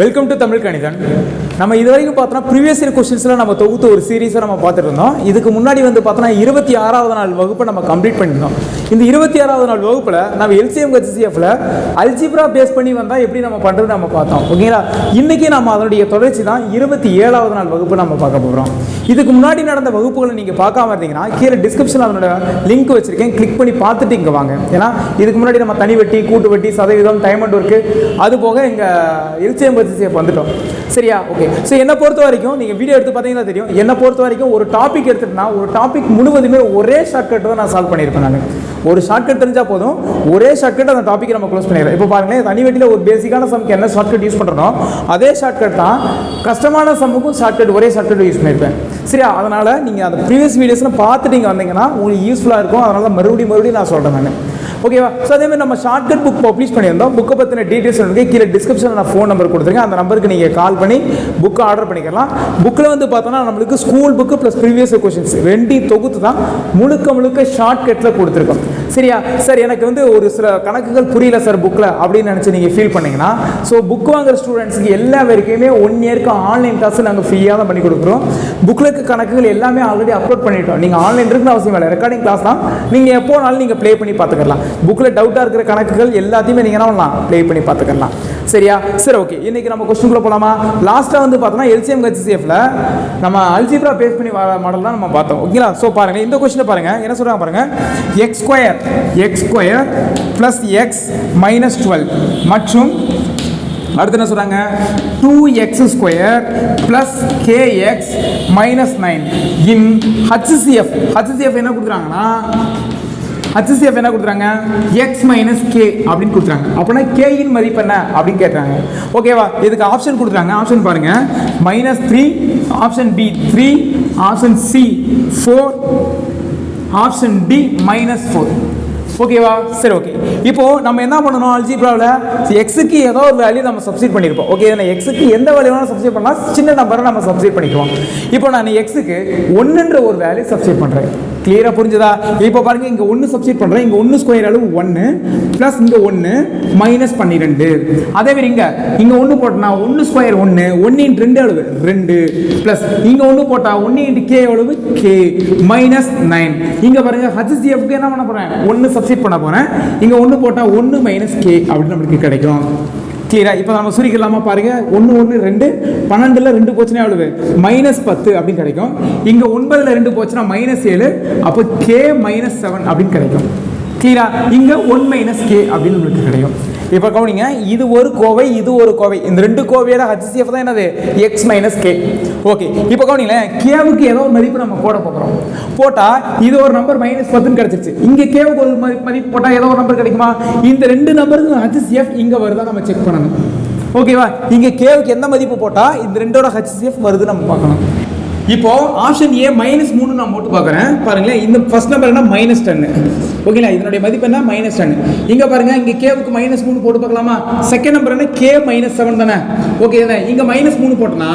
Welcome to Tamil கணிதன் நம்ம இது வரைக்கும் பார்த்தோன்னா ப்ரீவியஸ் இயர் கொஸ்டின்ஸில் நம்ம தொகுத்து ஒரு சீரீஸை நம்ம பார்த்துட்டு இருந்தோம். இதுக்கு முன்னாடி வந்து பார்த்தோன்னா இருபத்தி ஆறாவது நாள் வகுப்பை நம்ம கம்ப்ளீட் பண்ணியிருந்தோம். இந்த இருபத்தி ஆறாவது நாள் வகுப்பில் நம்ம எல்சிஎம் ஹெச்சிஎஃப்ல அல்ஜிப்ரா பேஸ் பண்ணி வந்தால் எப்படி நம்ம பண்ணுறது நம்ம பார்த்தோம். ஓகேங்களா இன்னைக்கு நம்ம அதனுடைய தொடர்ச்சி தான் இருபத்தி ஏழாவது நாள் வகுப்பு நம்ம பார்க்க போகிறோம் இதுக்கு முன்னாடி நடந்த வகுப்புகளை நீங்கள் பார்க்காம இருந்தீங்கன்னா கீழே டிஸ்கிரிப்ஷனில் அதனோட லிங்க் வச்சிருக்கேன். கிளிக் பண்ணி பார்த்துட்டு இங்கே வாங்க. ஏன்னா இதுக்கு முன்னாடி நம்ம தனி வட்டி கூட்டு வட்டி சதவீதம் டைம் அண்ட் ஒர்க்கு அது போக எங்கள் எல்சிஎம் ஹெச்சிஎஃப் வந்துட்டோம். சரியா? ஓகே ஸோ என்னை பொறுத்த வரைக்கும் நீங்கள் வீடியோ எடுத்து பார்த்தீங்கன்னா தெரியும். என்னை பொறுத்த வரைக்கும் ஒரு டாபிக் எடுத்துட்டுனா ஒரு டாபிக் முழுவதுமே ஒரே ஷார்ட்கட் தான் நான் சால்வ் பண்ணியிருப்பேன் நான். ஒரு ஷார்ட்கட் தெரிஞ்சால் போதும். ஒரே ஷார்ட்கட் அந்த டாப்பிக்கை நம்ம க்ளோஸ் பண்ணிடலாம். இப்போ பாருங்களேன் தனி வெட்டியில் ஒரு பேசிக்கான சம்க்கு என்ன ஷார்ட்கட் யூஸ் பண்ணுறோம் அதே ஷார்ட்கட் தான் கஷ்டமான சம்முக்கும் ஷார்ட்கட் ஒரே ஷார்ட்கட் யூஸ் பண்ணியிருப்பேன். சரியா? அதனால் நீங்கள் அந்த ப்ரீவியஸ் வீடியோஸ்லாம் பார்த்துட்டு நீங்கள் வந்தீங்கன்னா உங்களுக்கு யூஸ்ஃபுல்லாக இருக்கும். அதனால தான் மறுபடியும் மறுபடியும் நான் சொல்கிறேன் நான். ஓகேவா ஸோ அதே மாதிரி நம்ம ஷார்ட்கட் புக் பப்ளிஷ் பண்ணியிருந்தோம். புக்கை பற்றின டீட்டெயில்ஸ் வந்து கீழே டிஸ்கிரிப்ஷனில் நான் ஃபோன் நம்பர் கொடுத்துருக்கேன். அந்த நம்பருக்கு நீங்கள் கால் பண்ணி புக்கை ஆர்டர் பண்ணிக்கலாம். புக்கில் வந்து பார்த்தோன்னா நம்மளுக்கு school book plus previous questions ரெண்டையும் தொகுத்து தான் முழுக்க முழுக்க ஷார்ட்கட்டில் கொடுத்துருக்கோம். சரியா? சார் எனக்கு வந்து ஒரு சில கணக்குகள் புரியல சார் புக்கில் அப்படின்னு நினச்சி நீங்கள் ஃபீல் பண்ணீங்கன்னா ஸோ புக் வாங்குற ஸ்டூடெண்ட்ஸுக்கு எல்லா வரைக்குமே ஒன் இயர்க்கு ஆன்லைன் கிளாஸ் நாங்கள் ஃப்ரீயாக தான் பண்ணி கொடுக்குறோம். புக்கில் இருக்க கணக்குகள் எல்லாமே ஆல்ரெடி அப்லோட் பண்ணிட்டோம். நீங்கள் ஆன்லைன் இருக்குன்னு அவசியம் இல்லை. ரெக்கார்டிங் கிளாஸ் தான். நீங்கள் எப்போனாலும் நீங்கள் ப்ளே பண்ணி பார்த்துக்கலாம். புக்கில் டவுட்டாக இருக்கிற கணக்குகள் எல்லாத்தையுமே நீங்கள் என்ன பண்ணலாம்? ப்ளே பண்ணி பார்த்துக்கலாம். சரியா? சரி ஓகே இன்னைக்கு நம்ம கொஸ்டின்குள்ளே போகலாமா லாஸ்ட்டாக வந்து பார்த்தோம்னா எல்சிஎம் ஹெச்சிஎஃப்ல நம்ம அல்ஜிப்ரா பேஸ் பண்ணி வர மாடல் தான் நம்ம பார்த்தோம். ஓகேங்களா? ஸோ பாருங்கள் இந்த கொஸ்டினை பாருங்கள் என்ன சொல்கிறாங்க பாருங்கள் x square x square plus x minus twelve மற்றும் அடுத்து என்ன சொல்கிறாங்க two x square plus k x minus nine in HCF HCF என்ன கொடுக்குறாங்கன்னா? ஹச்சிசிஎஃப் என்ன கொடுக்குறாங்க? எக்ஸ் மைனஸ் கே அப்படின்னு கொடுக்குறாங்க. அப்படின்னா கேயின் மதிப்பு என்ன அப்படின்னு கேட்குறாங்க ஓகேவா இதுக்கு ஆப்ஷன் கொடுக்குறாங்க. ஆப்ஷன் பாருங்க. Minus three option B three option C four option D minus four ஓகேவா சரி ஓகே இப்போ நம்ம என்ன பண்ணணும் அல்ஜிப்ராவில் எக்ஸுக்கு ஏதோ ஒரு வேல்யூ நம்ம சப்ஸ்டியூட் பண்ணியிருப்போம் ஓகே நான் எக்ஸுக்கு எந்த வேல்யூ வேணாலும் சப்ஸ்டிட் பண்ணால் சின்ன நம்பரை நம்ம சப்ஸ்டியூட் பண்ணிக்குவோம் இப்போ நான் எக்ஸுக்கு ஒன்றுன்ற ஒரு வேல்யூ சப்ஸ்டியூட் பண்ணுறேன் கிளியராக புரிஞ்சுதா? இப்போ பாருங்க இங்கே ஒன்று சப்ஸ்டிட் பண்ணுறேன் இங்கே ஒன்று ஸ்கொயர் அளவு ஒன்று ப்ளஸ் இங்கே ஒன்று மைனஸ் பன்னிரெண்டு. அதே மாதிரி இங்கே இங்கே ஒன்று போட்டனா ஒன்று ஸ்கொயர் ஒன்று ஒன்று ரெண்டு அளவு ரெண்டு ப்ளஸ் இங்கே ஒன்று போட்டா ஒன்று இன்ட்டு கே அளவு கே மைனஸ் நைன் இங்கே பாருங்க ஹச்சிஎஃப்க்கு என்ன பண்ண போகிறேன் ஒன்று சப்ஸ்டிட் பண்ண போகிறேன் இங்கே ஒன்று போட்டால் ஒன்று மைனஸ் கே அப்படின்னு நம்மளுக்கு கிடைக்கும். கிளியரா இப்போ நம்ம சுருக்கிடலாமா பாருங்க. ஒன்று ஒன்று ரெண்டு. பன்னெண்டுல ரெண்டு போச்சுன்னா எவ்வளவு? மைனஸ் பத்து அப்படின்னு கிடைக்கும். இங்க ஒன்பதுல ரெண்டு போச்சுன்னா மைனஸ் ஏழு. அப்போ கே மைனஸ் செவன் அப்படின்னு கிடைக்கும். கிளியரா இங்க ஒன் மைனஸ் கே அப்படின்னு நம்மளுக்கு கிடைக்கும். இப்போ கவனிங்க இது ஒரு கோவை இது ஒரு கோவை. இந்த ரெண்டு கோவையோட ஹச்சிசிஎஃப் தான் என்னது? எக்ஸ் மைனஸ் கே ஓகே இப்போ கவனிங்களேன் கேவுக்கு ஏதோ ஒரு மதிப்பு நம்ம போட போகிறோம் போட்டால் இது ஒரு நம்பர் மைனஸ் பத்துன்னு கிடச்சிருச்சு. இங்கே கேவுக்கு ஒரு மதிப்பு போட்டால் ஏதோ ஒரு நம்பர் கிடைக்குமா? இந்த ரெண்டு நம்பருக்கு ஹச்சிசிஎஃப் இங்கே வருதா நம்ம செக் பண்ணணும். ஓகேவா இங்கே கேவுக்கு எந்த மதிப்பு போட்டால் இந்த ரெண்டோட ஹச்சிசிஎஃப் வருது நம்ம பார்க்கணும். இப்போ ஆப்ஷன் ஏ மைனஸ் மூணு நான் போட்டு பார்க்குறேன். பாருங்களேன் இந்த ஃபர்ஸ்ட் நம்பர் என்ன மைனஸ் டென்னு ஓகேங்களா இதனுடைய மதிப்பு என்ன? மைனஸ் டென் இங்கே பாருங்க இங்கே கேவுக்கு மைனஸ் மூணு போட்டு பார்க்கலாமா? செகண்ட் நம்பர் என்ன கே மைனஸ் செவன் தானே? ஓகே தானே? இங்கே மைனஸ் மூணு போட்டோன்னா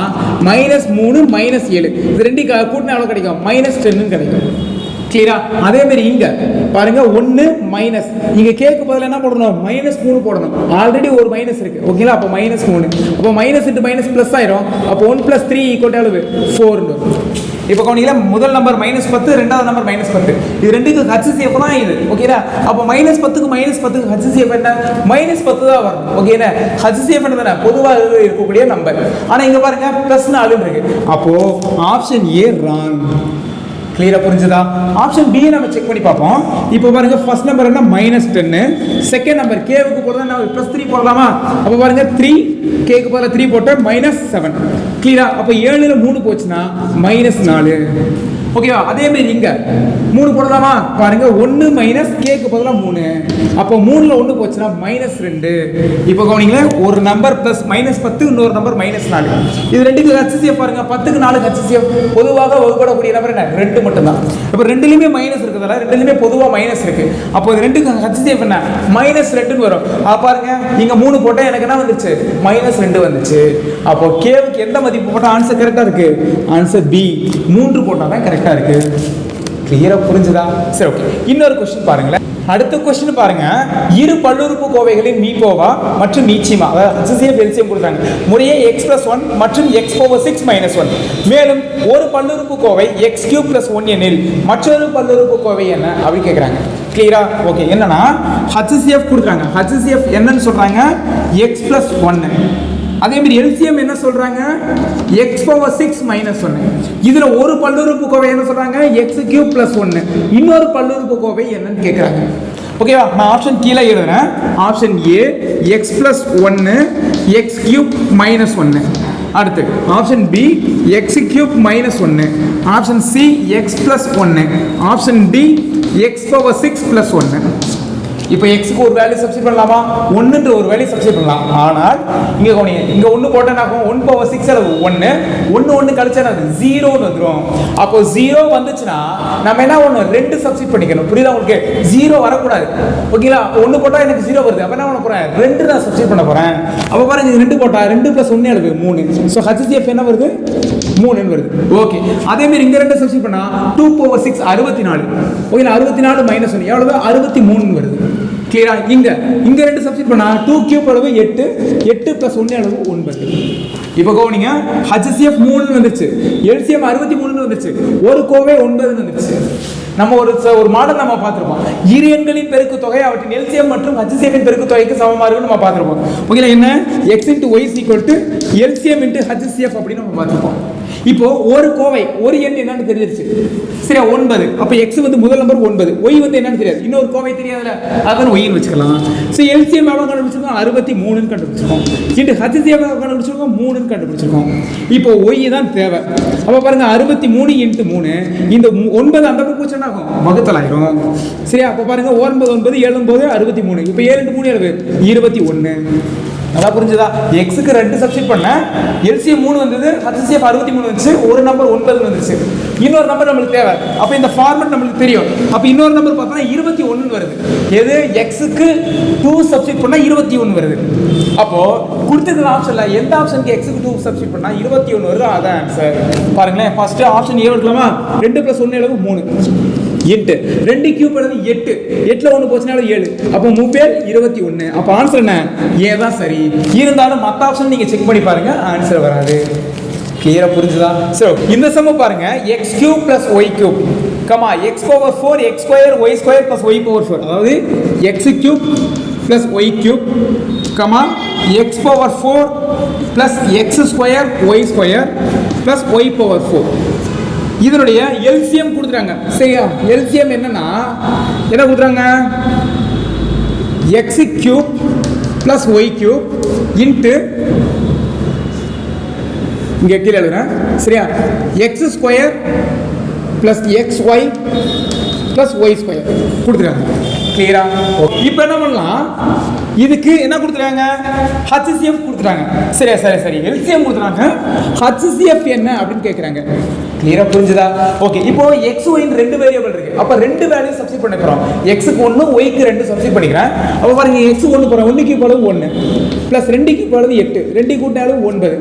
மைனஸ் மூணு மைனஸ் ஏழு. இது ரெண்டு க- கூட்டினா எவ்வளோ கிடைக்கும்? மைனஸ் டென்னு கிடைக்கும். கிளியரா அதே மாதிரி இங்க. பாருங்க ஒன்னு மைனஸ் இங்க கேக்கு பதில் என்ன போடணும்? மைனஸ் மூணு போடணும். ஆல்ரெடி ஒரு மைனஸ் இருக்கு. ஓகேங்களா அப்போ மைனஸ் மூணு. அப்போ மைனஸ் இன்ட்டு மைனஸ் பிளஸ் ஆயிரும். அப்போ ஒன் பிளஸ் த்ரீ ஈக்குவல் அளவு ஃபோர் இப்போ கவனிங்களா முதல் நம்பர் மைனஸ் பத்து ரெண்டாவது நம்பர் மைனஸ் பத்து. இது ரெண்டுக்கு ஹச்சிசிஎஃப் தான் இது. ஓகேடா அப்போ மைனஸ் பத்துக்கு மைனஸ் பத்துக்கு ஹச்சிசிஎஃப் என்ன? மைனஸ் பத்து தான் வரும். ஓகேண்ணா ஹச்சிசிஎஃப் என்ன? தானே பொதுவாக இருக்கக்கூடிய நம்பர் ஆனால் இங்கே பாருங்க ப்ளஸ் நாலுன்னு இருக்கு. அப்போ ஆப்ஷன் ஏ ராங் கிளியராக புரிஞ்சுதா? ஆப்ஷன் பி நம்ம செக் பண்ணி பார்ப்போம். இப்போ பாருங்க ஃபர்ஸ்ட் நம்பர் என்ன? மைனஸ் டென்னு செகண்ட் நம்பர் கேவுக்கு போகிறதா நம்ம ப்ளஸ் த்ரீ போடலாமா? அப்போ பாருங்க த்ரீ கேக்கு போகிற த்ரீ போட்டால் மைனஸ் செவன் கிளியரா அப்போ ஏழில் மூணு போச்சுன்னா மைனஸ் நாலு. ஓகேவா? அதே மாதிரி இங்க. மூணு போடலாமா? பாருங்க ஒன்று மைனஸ் கேக்கு பதிலாக மூணு. அப்போ மூணுல ஒன்று போச்சுன்னா மைனஸ் ரெண்டு. இப்போ கவனிங்களேன் ஒரு நம்பர் ப்ளஸ் மைனஸ் பத்து இன்னொரு நம்பர் மைனஸ் நாலு. இது ரெண்டுக்கு ஹச்சிசிஎஃப் பாருங்க பத்துக்கு நாலு ஹச்சிசிஎஃப் பொதுவாக வகுப்படக்கூடிய நம்பர் என்ன? ரெண்டு மட்டும்தான். இப்போ ரெண்டுலையுமே மைனஸ் இருக்கிறதால ரெண்டுலையுமே பொதுவாக மைனஸ் இருக்கு. அப்போ இது ரெண்டுக்கு ஹச்சிசிஎஃப் என்ன? மைனஸ் ரெண்டுன்னு வரும். அப்ப பாருங்க நீங்க மூணு போட்டால் எனக்கு என்ன வந்துச்சு மைனஸ் ரெண்டு வந்துச்சு. அப்போ கேவுக்கு எந்த மதிப்பு போட்டால் ஆன்சர் கரெக்டாக இருக்கு? ஆன்சர் பி மூன்று போட்டால் தான் கரெக்டாக இருக்குது கிளியராக புரிஞ்சுதா? சரி ஓகே இன்னொரு கொஸ்டின் பாருங்களேன். அடுத்த கொஸ்டின் பாருங்க. இரு பல்லுறுப்பு கோவைகளின் மீபோவா மற்றும் மீச்சிமா அதாவது HCF பெருசியம் கொடுத்தாங்க. முறையே எக்ஸ் பிளஸ் ஒன் மற்றும் x over six minus one மேலும் ஒரு பல்லுறுப்பு கோவை எக்ஸ் கியூ பிளஸ் ஒன் எனில் மற்றொரு பல்லுறுப்பு கோவை என்ன அப்படி கேட்குறாங்க கிளியரா ஓகே என்னன்னா ஹச்சிசிஎஃப் கொடுக்குறாங்க. ஹச்சிசிஎஃப் என்னன்னு சொல்றாங்க? எக்ஸ் பிளஸ் ஒன்னு அதே மாதிரி எல்சிஎம் என்ன சொல்றாங்க? எக்ஸ் பவர் சிக்ஸ் மைனஸ் ஒன்று இதுல ஒரு பல்லுறுப்பு கோவை என்ன சொல்றாங்க? எக்ஸ் கியூப் பிளஸ் ஒன்று இன்னொரு பல்லுறுப்பு கோவை என்னன்னு கேட்குறாங்க ஓகேவா நான் ஆப்ஷன் கீழே எழுதுறேன். ஆப்ஷன் ஏ எக்ஸ் பிளஸ் ஒன்று எக்ஸ் கியூப் மைனஸ் ஒன்று அடுத்து option B x cube minus ஒன்று ஆப்ஷன் சி எக்ஸ் பிளஸ் ஒன்று option D x power six plus ஒன்று இப்போ எக்ஸ்க்கு ஒரு வேல்யூ சப்ஸ்டிட் பண்ணலாமா? ஒன்றுன்ற ஒரு வேல்யூ சப்ஸ்டிட் பண்ணலாம். ஆனால் இங்கே கவனிங்க இங்கே ஒன்று போட்டால் என்ன ஒன் பவர் சிக்ஸ் அளவு. ஒன்று ஒன்று ஒன்று கழிச்சா அது ஜீரோன்னு வந்துடும் அப்போ ஜீரோ வந்துச்சுன்னா நம்ம என்ன ஒன்று ரெண்டு சப்ஸ்டிட் பண்ணிக்கணும். புரியுதா உங்களுக்கு? ஜீரோ வரக்கூடாது. ஓகேங்களா? ஒன்று போட்டால் எனக்கு ஜீரோ வருது. அப்போ என்ன பண்ண போகிறேன் ரெண்டு நான் சப்ஸ்டிட் பண்ண போகிறேன் அப்போ பாருங்க ரெண்டு போட்டால் ரெண்டு ப்ளஸ் ஒன்று அளவு மூணு. ஸோ ஹச்சிஎஃப் என்ன வருது? மூணுன்னு வருது. ஓகே. அதே மாதிரி இங்க ரெண்டு சப்ஸ்டிட் பண்ணா டூ பவர் சிக்ஸ் அறுபத்தி நாலு. ஓகேங்களா? அறுபத்தி நாலு மைனஸ் ஒன்று எவ்வளவு? அறுபத்தி மூணுன்னு வருது. கிளியரா இங்க இங்க ரெண்டு சப்ஸ்டிட் பண்ணா டூ கியூப் அளவு எட்டு எட்டு பிளஸ் ஒன்று அளவு ஒன்பது. இப்போ கவனிங்க ஹச்சிஎஃப் மூணுன்னு வந்துச்சு எல்சிஎம் அறுபத்தி மூணுன்னு வந்துச்சு ஒரு கோவை ஒன்பதுன்னு வந்துச்சு நம்ம ஒரு ச- ஒரு மாடல் நம்ம பார்த்துருப்போம். இரு எண்களின் பெருக்கு தொகை அவற்றின் எல்சிஎம் மற்றும் ஹச்சிஎஃபின் பெருக்கு தொகைக்கு சமமாக இருக்குன்னு நம்ம பார்த்துருப்போம். ஓகேங்களா என்ன? X into y equal to LCM into HCF அப்படின்னு நம்ம பார்த்துருப்போம். இப்போ ஒரு கோவை ஒரு எண் என்னன்னு தெரிஞ்சிருச்சு. சரியா ஒன்பது. அப்போ எக்ஸ் வந்து முதல் நம்பர் ஒன்பது. ஒய் வந்து என்னன்னு தெரியாது. இன்னொரு கோவை தெரியாதுல அதான் ஒய்னு வச்சுக்கலாம். ஸோ எல்சிஎம் எவ்வளோ கண்டுபிடிச்சிருக்கோம். அறுபத்தி மூணுன்னு கண்டுபிடிச்சிருக்கோம். இன்று ஹச்சிஎம் எவ்வளோ கண்டுபிடிச்சிருக்கோம். மூணுன்னு கண்டுபிடிச்சிருக்கோம். இப்போ ஒய் தான் தேவை. அப்போ பாருங்க அறுபத்தி மூணு இன்ட்டு மூணு. இந்த ஒன்பது அந்த பக்கம் போச்சுன்னா ஆகும் வகுத்தலாயிரும். சரியா அப்போ பாருங்க ஒன்பது ஒன்பது எழும்போது அறுபத்தி மூணு. இப்போ ஏழு மூணு எழுபது இருபத்தி ஒன்று அதான் புரிஞ்சுதா? எக்ஸுக்கு ரெண்டு சப்ஸ்டிட் பண்ணேன். எல்சிஎம் மூணு வந்தது ஹச்சிஎஃப் அறுபத்தி மூணு வந்துச்சு ஒரு நம்பர் ஒன்பது வந்துச்சு. இன்னொரு நம்பர் நம்மளுக்கு தேவை. அப்போ இந்த ஃபார்மெட் நம்மளுக்கு தெரியும். அப்போ இன்னொரு நம்பர் பார்த்தோன்னா இருபத்தி ஒன்று வருது. எது? எக்ஸுக்கு டூ சப்ஸ்டிட் பண்ணால் இருபத்தி ஒன்று வருது. அப்போது கொடுத்துருக்கிற ஆப்ஷனில் எந்த ஆப்ஷனுக்கு எக்ஸுக்கு டூ சப்ஸ்டிட் பண்ணால் இருபத்தி ஒன்று வருது அதான் ஆன்சர் பாருங்களேன் ஃபஸ்ட்டு ஆப்ஷன் ஏ எடுக்கலாமா ரெண்டு ப்ளஸ் ஒன்று அளவு மூணு. எட்டு. ரெண்டு கியூப் எழுது எட்டு. எட்டில் ஒன்று போச்சுனாலும் ஏழு. அப்போ முப்பேர் இருபத்தி ஒன்று அப்போ ஆன்சர் என்ன? ஏ தான் சரி. இருந்தாலும் மற்ற ஆப்ஷன் நீங்கள் செக் பண்ணி பாருங்கள் ஆன்சர் வராது. கிளியராக புரிஞ்சுதா? சரி இந்த சம பாருங்கள் x cube plus y cube comma x power four x square y square plus y power four அதாவது x cube plus y cube comma x power four plus x square y square plus y power four இதனுடைய LCM கொடுத்துறாங்க சரியா? LCM என்னன்னா என்ன கொடுத்துறாங்க? X cube plus y cube into இங்கே கீழே எழுதுறேன். சரியா? X square plus x y plus y square கொடுத்துருக்காங்க. கிளியரா இப்போ என்ன பண்ணலாம்? இதுக்கு என்ன கொடுத்துருக்காங்க? ஹச்சிசிஎஃப் கொடுத்துட்டாங்க. சரியா சரி சரி எல்சிஎம் கொடுத்துறாங்க ஹச்சிசிஎஃப் என்ன அப்படின்னு கேட்குறாங்க கிளியரா புரிஞ்சுதா? ஓகே இப்போ எக்ஸ் ஒய்னு ரெண்டு வேரியபிள் இருக்கு. அப்போ ரெண்டு வேல்யூ சப்ஸ்டிட் பண்ண போகிறோம் எக்ஸுக்கு ஒன்று ஒய்க்கு ரெண்டு சப்ஸ்டிட் பண்ணிக்கிறேன். அப்போ பாருங்க எக்ஸ் ஒன்று போகிறோம் ஒன்றுக்கு அளவு ஒன்று ப்ளஸ் ரெண்டுக்கு இப்போ அளவு எட்டு. ரெண்டு கூட்ட அளவு ஒன்பது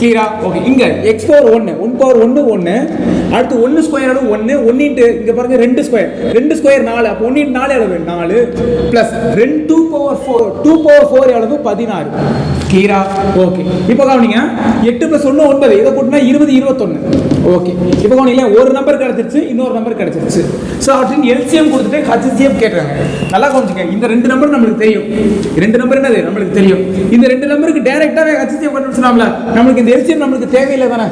கிளியரா ஓகே இங்கே எக்ஸ் பவர் ஒன்று ஒன் பவர் ஒன்று ஒன்று அடுத்து ஒன்று ஸ்கொயர் அளவு ஒன்று ஒன்னின்ட்டு இங்கே பாருங்க ரெண்டு ஸ்கொயர் ரெண்டு ஸ்கொயர் நாலு அப்போ ஒன்னின் நாலு அளவு நாலு ப்ளஸ் ரெண்டு two power four two power four அளவு பதினாறு. கிளியரா ஓகே இப்போ கவனிங்க எட்டு ப்ளஸ் ஒன்று ஒன்பது. இதை கூட்டினா இருபது இருபத்தொன்று ஓகே இப்போ கவனிங்களே ஒரு நம்பர் கிடைச்சிருச்சு இன்னொரு நம்பர் கிடச்சிருச்சு. ஸோ அவற்றின் எல்சிஎம் கொடுத்துட்டு ஹச்சிசிஎம் கேட்டுறாங்க. நல்லா கவனிச்சுங்க இந்த ரெண்டு நம்பர் நம்மளுக்கு தெரியும். ரெண்டு நம்பர் என்னது? நம்மளுக்கு தெரியும். இந்த ரெண்டு நம்பருக்கு டேரெக்டாகவே ஹச்சிசிஎம் கண்டுபிடிச்சிடலாம்ல. நம்மளுக்கு இந்த எல்சிஎம் நம்மளுக்கு தேவையில்லை தானே?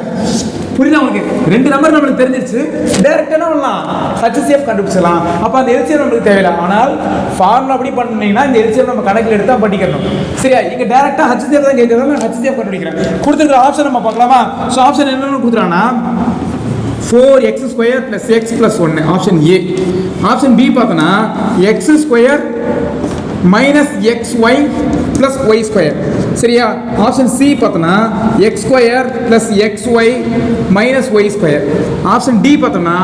புரியுதா உங்களுக்கு? ரெண்டு நம்பர் நம்மளுக்கு தெரிஞ்சிருச்சு. டைரக்ட் என்ன பண்ணலாம்? ஹச்சிஎஃப் கண்டுபிடிச்சலாம் அப்போ அந்த எல்சிஎம் நம்மளுக்கு தேவையில்லை. ஆனால் ஃபார்முலா அப்படி பண்ணீங்கன்னா இந்த எல்சிஎம் நம்ம கணக்கில் எடுத்து தான் படிக்கணும். சரியா? இங்க டேரெக்டாக ஹச்சிசிஎஃப் தான் கேட்கறதால ஹச்சிசிஎஃப் கண்டுபிடிக்கிறேன். கொடுத்துருக்கிற ஆப்ஷன் நம்ம பார்க்கலாமா? ஸோ ஆப்ஷன் என்னென்னு கொடுத்துறாங்கன்னா four x square plus x plus ஒன்று ஆப்ஷன் ஏ ஆப்ஷன் பி பார்த்தோன்னா x square minus x y plus y square சரியா? ஆப்ஷன் சி பார்த்தோன்னா x square plus x y minus y square option D பார்த்தோம்னா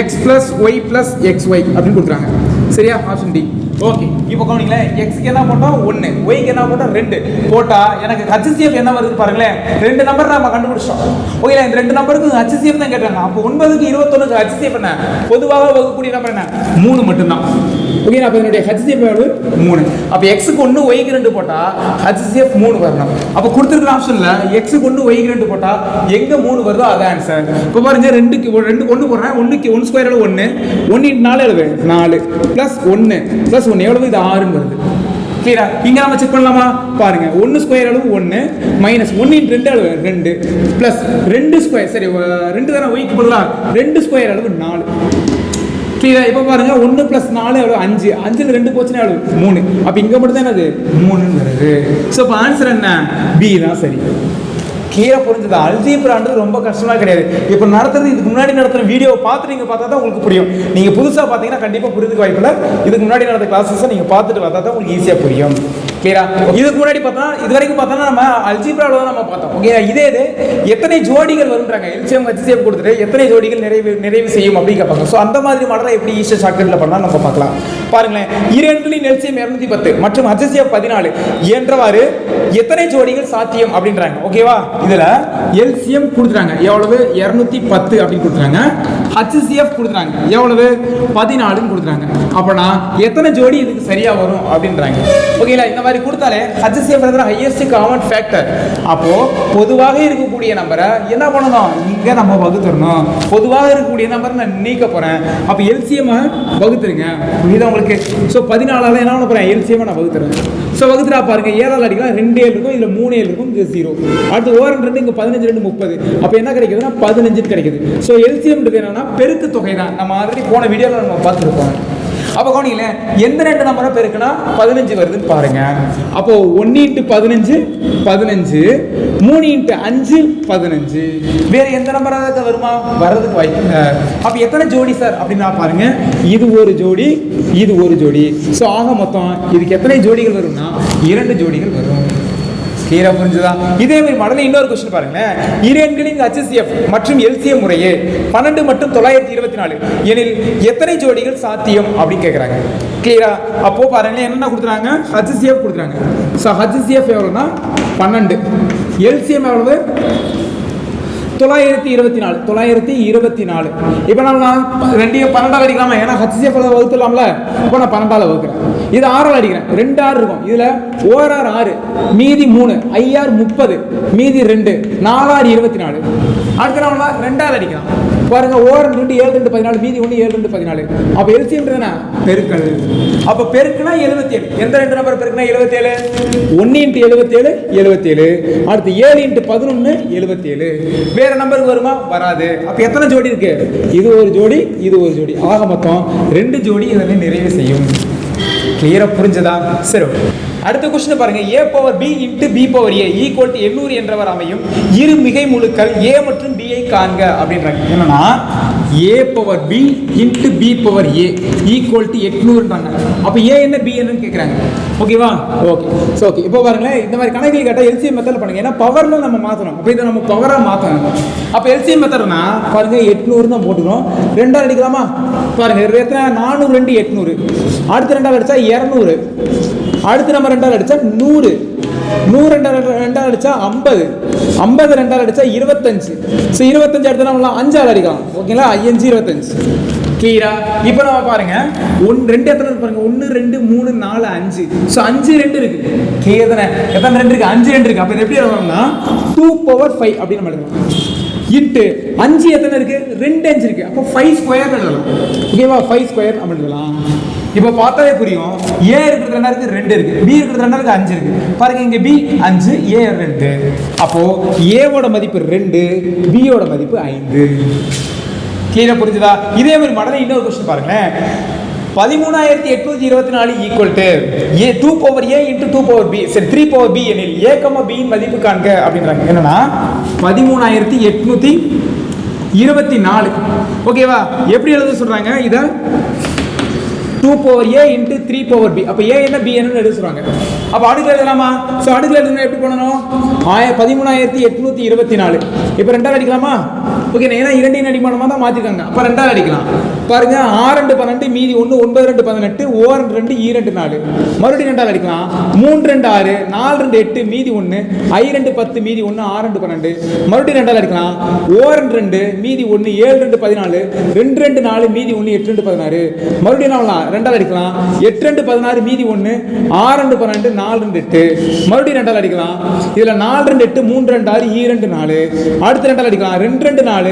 x plus y plus x y அப்படின்னு கொடுக்குறாங்க. சரியா? Option D okay இப்போ கவனிங்களேன் எக்ஸ்க்கு என்ன போட்டோம் ஒன்று ஒய்க்கு என்ன போட்டோம் ரெண்டு. போட்டால் எனக்கு ஹச்சிசிஎஃப் என்ன வருது பாருங்களேன் ரெண்டு நம்பர் நம்ம கண்டுபிடிச்சோம் ஓகேங்களா இந்த ரெண்டு நம்பருக்கு ஹச்சிசிஎஃப் தான் கேட்டாங்க. அப்போ ஒன்பதுக்கு இருபத்தொன்னுக்கு ஹச்சிசிஎஃப் என்ன? பொதுவாக வகுக்கக்கூடிய நம்பர் என்ன? மூணு மட்டும்தான். ஓகே அப்போ என்னுடைய ஹெச்சிஎஃப் எவ்வளவு? மூணு. அப்போ எக்ஸுக்கு ஒன்று ஒய்க்கு ரெண்டு போட்டால் ஹெச்சிஎஃப் மூணு வரணும். அப்போ கொடுத்துருக்கிற ஆப்ஷனில் எக்ஸுக்கு ஒன்று ஒய்க்கு ரெண்டு போட்டால் எங்கே மூணு வருதோ அதான் ஆன்சர் இப்போ பாருங்க ரெண்டுக்கு ஒரு ரெண்டு ஒன்று போடுறேன். ஒன்றுக்கு ஒன் ஸ்கொயர் எவ்வளவு ஒன்று ஒன்று நாலு எழுது. நாலு ப்ளஸ் ஒன்று ப்ளஸ் ஒன்று எவ்வளவு? இது ஆறுன்னு வருது. கிளியரா இங்க நம்ம செக் பண்ணலாமா? பாருங்க ஒன்று ஸ்கொயர் அளவு ஒன்று மைனஸ் ஒன்று ரெண்டு அளவு ரெண்டு ப்ளஸ் ரெண்டு ஸ்கொயர் சரி ரெண்டு தானே ஒய்க்கு போடலாம். ரெண்டு ஸ்கொயர் அளவு நாலு. கிளியரா இப்போ பாருங்க ஒன்று ப்ளஸ் நாலு எவ்வளோ அஞ்சு. அஞ்சில் ரெண்டு போச்சுன்னா எவ்வளவு? மூணு. அப்போ இங்கே மட்டும் தான் என்னது? மூணுன்னு வருது ஸோ இப்போ ஆன்சர் என்ன? பி தான் சரி. கிளியரா புரிஞ்சது? அல்ஜீப்ரான்றது ரொம்ப கஷ்டமா கிடையாது. இப்போ நடத்துறது இதுக்கு முன்னாடி நடத்துற வீடியோ பார்த்து நீங்க பார்த்தா தான் உங்களுக்கு புரியும். நீங்க புதுசா பார்த்தீங்கன்னா கண்டிப்பா புரிஞ்சுக்க வாய்ப்பில்லை இதுக்கு முன்னாடி நடந்த கிளாஸஸ் நீங்க பார்த்துட்டு பார்த்தா தான் உங்களுக்கு ஈஸியா புரியும். கிளியரா இதுக்கு முன்னாடி பார்த்தா இது வரைக்கும் பார்த்தோம்னா நம்ம அல்ஜீப்ராவில் நம்ம பார்த்தோம். ஓகே இதே இது எத்தனை ஜோடிகள் வருன்றாங்க எல்சிஎம் ஹெச்சிஎம் கொடுத்துட்டு எத்தனை ஜோடிகள் நிறைவு நிறைவு செய்யும் அப்படின்னு கேட்பாங்க. ஸோ அந்த மாதிரி மாடலை எப்படி ஈஸ்டர் ஷார்ட்கட்டில் பண்ணலாம் நம்ம பார்க்கலாம். பாருங்களேன் இரண்டுலையும் எல்சிஎம் இரநூத்தி பத்து மற்றும் ஹெச்சிஎம் பதினாலு என்றவாறு எத்தனை ஜோடிகள் சாத்தியம் அப்படின்றாங்க. ஓகேவா இதுல எல்சிஎம் கொடுத்துறாங்க எவ்வளவு? இரநூத்தி பத்து அப்படின்னு கொடுத்துறாங்க ஹச்சிசிஎஃப் கொடுத்துறாங்க எவ்வளவு? பதினாலுன்னு கொடுத்துறாங்க அப்படின்னா எத்தனை ஜோடி இதுக்கு சரியா வரும் அப்படின்றாங்க. ஓகேங்களா இந்த மாதிரி கொடுத்தாலே ஹச்சிசிஎஃப் ஹையஸ்ட் காமன் ஃபேக்டர் அப்போ பொதுவாக இருக்கக்கூடிய நம்பரை என்ன பண்ணணும்? இங்கே நம்ம வகுத்துடணும். பொதுவாக இருக்கக்கூடிய நம்பரை நான் நீக்க போகிறேன் அப்போ எல்சிஎம் வகுத்துருங்க. இது உங்களுக்கு? ஸோ பதினாலால் என்ன பண்ண போகிறேன் எல்சிஎம் நான் வகுத்துறேன். ஸோ வகுத்துறா பாருங்க ஏழால் அடிக்கலாம் ரெண்டு ஏழு இருக்கும் இல்லை மூணு ஏழு இருக்கும் இது ஜீரோ அடுத்து ஓரன் ரெண்டு இங்கே பதினஞ்சு ரெண்டு முப்பது. அப்போ என்ன கிடைக்குதுன்னா பதினஞ்சு கிடைக்குது. ஸோ எல்சிஎம்ன்றது என்னன்னா பெருக்கு தொகை தான் நம்ம ஆல்ரெடி போன வீடியோவில் நம்ம பார்த்துருப்போம் அப்போ கவனிங்களேன் எந்த ரெண்டு நம்பரை பெருக்குன்னா பதினஞ்சு வருதுன்னு பாருங்க. அப்போ ஒன்று இன்ட்டு பதினஞ்சு பதினஞ்சு. மூணு இன்ட்டு அஞ்சு பதினஞ்சு. வேற எந்த நம்பராக வருமா? வர்றதுக்கு வாய்ப்பு அப்போ எத்தனை ஜோடி சார் அப்படின்னா பாருங்க இது ஒரு ஜோடி இது ஒரு ஜோடி. ஸோ ஆக மொத்தம் இதுக்கு எத்தனை ஜோடிகள் வரும்னா இரண்டு ஜோடிகள் வரும். கிளியரா புரிஞ்சுதா? இதே மாதிரி மாடல இன்னொரு கொஸ்டின் பாருங்களேன். இரு எண்களின் மற்றும் எல்சிஎம் முறையே பன்னெண்டு மற்றும் தொள்ளாயிரத்தி இருபத்தி நாலு. எனில் எத்தனை ஜோடிகள் சாத்தியம் அப்படின்னு கேட்குறாங்க கிளியரா அப்போ பாருங்களேன் என்னென்ன கொடுத்துறாங்க? HCF கொடுக்குறாங்க ஸோ HCF எவ்வளோனா பன்னெண்டு. எல்சிஎம் எவ்வளவு? தொள்ளாயிரத்தி இருபத்தி நாலு. தொள்ளாயிரத்தி இருபத்தி நாலு. இப்போ நம்ம ரெண்டையும் பன்னெண்டால் அடிக்கலாமா? ஏன்னா ஹச்சிஎஃப் வகுத்துலாம்ல இப்போ நான் பன்னெண்டால் வகுக்கிறேன். இது ஆறால் அடிக்கிறேன். ரெண்டு ஆறு இருக்கும். இதில் ஓரார் ஆறு மீதி மூணு ஐஆர் முப்பது மீதி ரெண்டு நாலாறு இருபத்தி நாலு. அடுத்த நாள் ரெண்டால் அடிக்கலாம். பாருங்க ஓரம் ரெண்டு ஏழு ரெண்டு பதினாலு மீதி ஒன்று ஏழு ரெண்டு பதினாலு. அப்போ எல்சின்றதுனா பெருக்கல். அப்போ பெருக்குனா எழுபத்தி ஏழு எந்த ரெண்டு நம்பர் பெருக்குனா எழுபத்தேழு ஒன்று இன்ட்டு எழுபத்தேழு எழுபத்தேழு அடுத்து ஏழு இன்ட்டு பதினொன்று எழுபத்தேழு வேற நம்பருக்கு வருமா? வராது. அப்போ எத்தனை ஜோடி இருக்கு? இது ஒரு ஜோடி இது ஒரு ஜோடி. ஆக மொத்தம் ரெண்டு ஜோடி இதனை நிறைவு செய்யும். கிளியரா புரிஞ்சதா சரி okay. அடுத்த கொஸ்டின் பாருங்க. A power b into b power a equal to எண்ணூறு என்றவர் அமையும். இரு மிகை முழுக்கள் ஏ மற்றும் பி ஐ காண்க அப்படின்றாங்க. என்னன்னா a power b into b power a equal to எட்நூறுன்றாங்க அப்போ ஏ என்ன பி என்னன்னு கேட்குறாங்க ஓகேவா ஓகே ஸோ ஓகே இப்போ பாருங்களேன். இந்த மாதிரி கணக்கில் கேட்டால் எல்சிஎம் மெத்தட் பண்ணுங்க. ஏன்னா பவர்னு நம்ம மாற்றணும் அப்போ இதை நம்ம பவராக மாற்றணும் அப்போ எல்சிஎம் மெத்தட்னா பாருங்க எட்நூறு தான் போட்டுக்கிறோம். ரெண்டாவது அடிக்கலாமா? பாருங்க எத்தனை? நானூறு ரெண்டு எட்நூறு அடுத்து ரெண்டாவது அடிச்சா இரநூறு. அடுத்து நம்ம ரெண்டாவது அடிச்சா நூறு. நூறு ரெண்டாவது ரெண்டாவது அடிச்சா ஐம்பது. ஐம்பது ரெண்டாவது அடிச்சா இருபத்தஞ்சு. ஸோ இருபத்தஞ்சு அடுத்து நம்ம அஞ்சாவது அடிக்கலாம். ஓகேங்களா ஐயஞ்சு இருபத்தஞ்சு. கிளியரா இப்போ நம்ம பாருங்க. ஒன் ரெண்டு எத்தனை பாருங்க? ஒன்று ரெண்டு மூணு நாலு அஞ்சு. ஸோ அஞ்சு ரெண்டு இருக்கு. கிளியர் தானே? எத்தனை ரெண்டு இருக்கு? அஞ்சு ரெண்டு இருக்கு. அப்போ எப்படி எழுதணும்னா டூ பவர் ஃபைவ் அப்படின்னு நம்ம எழுதலாம். இன்ட்டு அஞ்சு எத்தனை இருக்கு? ரெண்டு அஞ்சு இருக்கு. அப்போ ஃபைவ் ஸ்கொயர் எழுதலாம். ஓகேவா ஃபைவ் ஸ்கொயர் அப்படின்னு எழுதலாம். இப்போ பார்த்தாலே புரியும். ஏ இருக்கிறது ரெண்டா இருக்கு? ரெண்டு இருக்கு. பி இருக்கிறது ரெண்டா இருக்கு? அஞ்சு இருக்கு. பாருங்க இங்க பி அஞ்சு ஏ ரெண்டு. அப்போ ஏவோட மதிப்பு ரெண்டு பியோட மதிப்பு ஐந்து. கீழே புரிஞ்சுதா? இதே மாதிரி மடலை இன்னொரு கொஸ்டின் பாருங்களேன். பதிமூணாயிரத்தி எட்நூத்தி இருபத்தி நாலு equal to a two power a into two power b சரி த்ரீ பவர் பி எனில் ஏ கமா பியின் மதிப்பு காண்க அப்படின்றாங்க. என்னன்னா பதிமூணாயிரத்தி எட்நூத்தி இருபத்தி நாலு. ஓகேவா எப்படி எழுத சொல்றாங்க? இதை two power a into three power b அப்போ ஏ என்ன பி என்ன எழுத சொல்றாங்க. அப்போ அடுக்கு எழுதலாமா? ஸோ அடுக்கு எழுதுனா எப்படி பண்ணணும் ஆய பதிமூணாயிரத்தி எட்நூத்தி இருபத்தி நாலு. இப்போ ரெண்டாவது அடிக்கலாமா? ஓகே ஏன்னா இரண்டின் அடிமானமாக தான் மாற்றிருக்காங்க அப்போ ரெண்டாவது அடிக்கலாம். பாருங்க ஆறு ரெண்டு பன்னெண்டு மீதி ஒன்று ஒன்பது ரெண்டு பதினெட்டு ஓ ரெண்டு ரெண்டு ஈ ரெண்டு நாலு. மறுபடியும் ரெண்டாவது அடிக்கலாம். மூன்று ரெண்டு ஆறு நாலு ரெண்டு எட்டு மீதி ஒன்று ஐ ரெண்டு பத்து மீதி ஒன்று ஆறு ரெண்டு பன்னெண்டு. மறுபடியும் ரெண்டாவது அடிக்கலாம். ஓ ரெண்டு ரெண்டு மீதி ஒன்று ஏழு ரெண்டு பதினாலு ரெண்டு ரெண்டு நாலு மீதி ஒன்று எட்டு ரெண்டு பதினாறு. மறுபடியும் என்ன பண்ணலாம்? அடிக்கலாம். எட்டு ரெண்டு பதினாறு மீதி ஒன்று ஆறு ரெண்டு பன்னெண்டு நாலு ரெண்டு எட்டு. மறுபடியும் ரெண்டால் அடிக்கலாம். இதில் நாலு ரெண்டு எட்டு மூணு ரெண்டு ஆறு ஈ ரெண்டு நாலு. அடுத்து ரெண்டாவது அடிக்கலாம். ரெண்டு ரெண்டு நாலு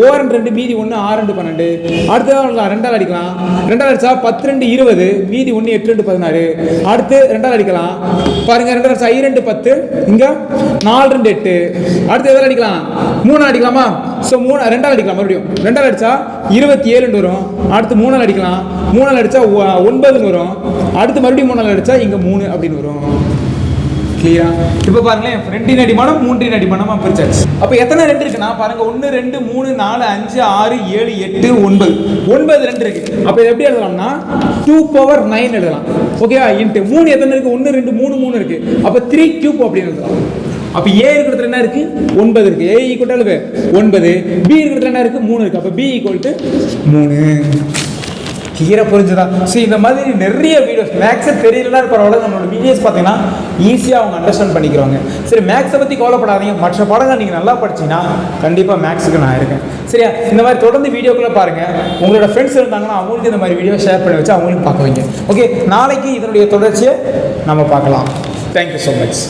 ஓ ரெண்டு ரெண்டு மீதி ஒன்று ஆறு ரெண்டு பன்னெண்டு. அடுத்து ரெண்டால் அடிக்கலாம். ரெண்டால் அடிச்சா பத்து ரெண்டு இருபது மீதி ஒன்று எட்டு ரெண்டு பதினாறு. அடுத்து ரெண்டால் அடிக்கலாம். பாருங்க ரெண்டால் அடிச்சா ஐ ரெண்டு பத்து. இங்க நாலு ரெண்டு எட்டு. அடுத்து எதில் அடிக்கலாம்? மூணு அடிக்கலாமா? ஸோ மூணு ரெண்டால் அடிக்கலாம் மறுபடியும். ரெண்டால் அடிச்சா இருபத்தி ஏழுன்னு வரும். அடுத்து மூணால் அடிக்கலாம். மூணால் அடிச்சா ஒன்பதுன்னு வரும். அடுத்து மறுபடியும் மூணால் அடிச்சா இங்க மூணு அப்படின்னு வரும். கிளியரா இப்போ பாருங்களேன் ரெண்டின் அடிமானம் மூன்றின் அடிமானமா பிரிச்சாச்சு. அப்போ எத்தனை ரெண்டு இருக்குன்னா பாருங்க ஒன்று ரெண்டு மூணு நாலு அஞ்சு ஆறு ஏழு எட்டு ஒன்பது. ஒன்பது ரெண்டு இருக்கு. அப்போ இதை எப்படி எழுதலாம்னா டூ பவர் நைன் எழுதலாம். ஓகேவா இன்ட்டு மூணு எத்தனை இருக்கு? ஒன்று ரெண்டு மூணு மூணு இருக்கு. அப்போ த்ரீ கியூப் அப்படின்னு எழுதலாம். அப்போ ஏ இருக்கிறது என்ன இருக்கு? ஒன்பது இருக்கு. ஏ ஈக்குவல் ஒன்பது. பி இருக்கிறது என்ன இருக்கு? மூணு இருக்கு. அப்போ பி ஈக்குவல் டு மூணு. கிளியராக புரிஞ்சுதா? ஸோ இந்த மாதிரி நிறைய வீடியோஸ் மேக்ஸை தெரியலனா பரவாயில்ல நம்மளோட வீடியோஸ் பார்த்தீங்கன்னா ஈஸியாக அவங்க அண்டர்ஸ்டாண்ட் பண்ணிக்கிறாங்க. சரி மேக்ஸை பற்றி கவலைப்படாதீங்க. மற்ற பாடங்கள் நீங்கள் நல்லா படிச்சீங்கன்னா கண்டிப்பாக மேக்ஸுக்கு நான் இருக்கேன். சரியா? இந்த மாதிரி தொடர்ந்து வீடியோக்குள்ளே பாருங்கள் உங்களோட ஃப்ரெண்ட்ஸ் இருந்தாங்கன்னா அவங்களுக்கு இந்த மாதிரி வீடியோ ஷேர் பண்ணி வச்சு அவங்களும் பார்க்க வைங்க. ஓகே நாளைக்கு இதனுடைய தொடர்ச்சியை நம்ம பார்க்கலாம். Thank you so much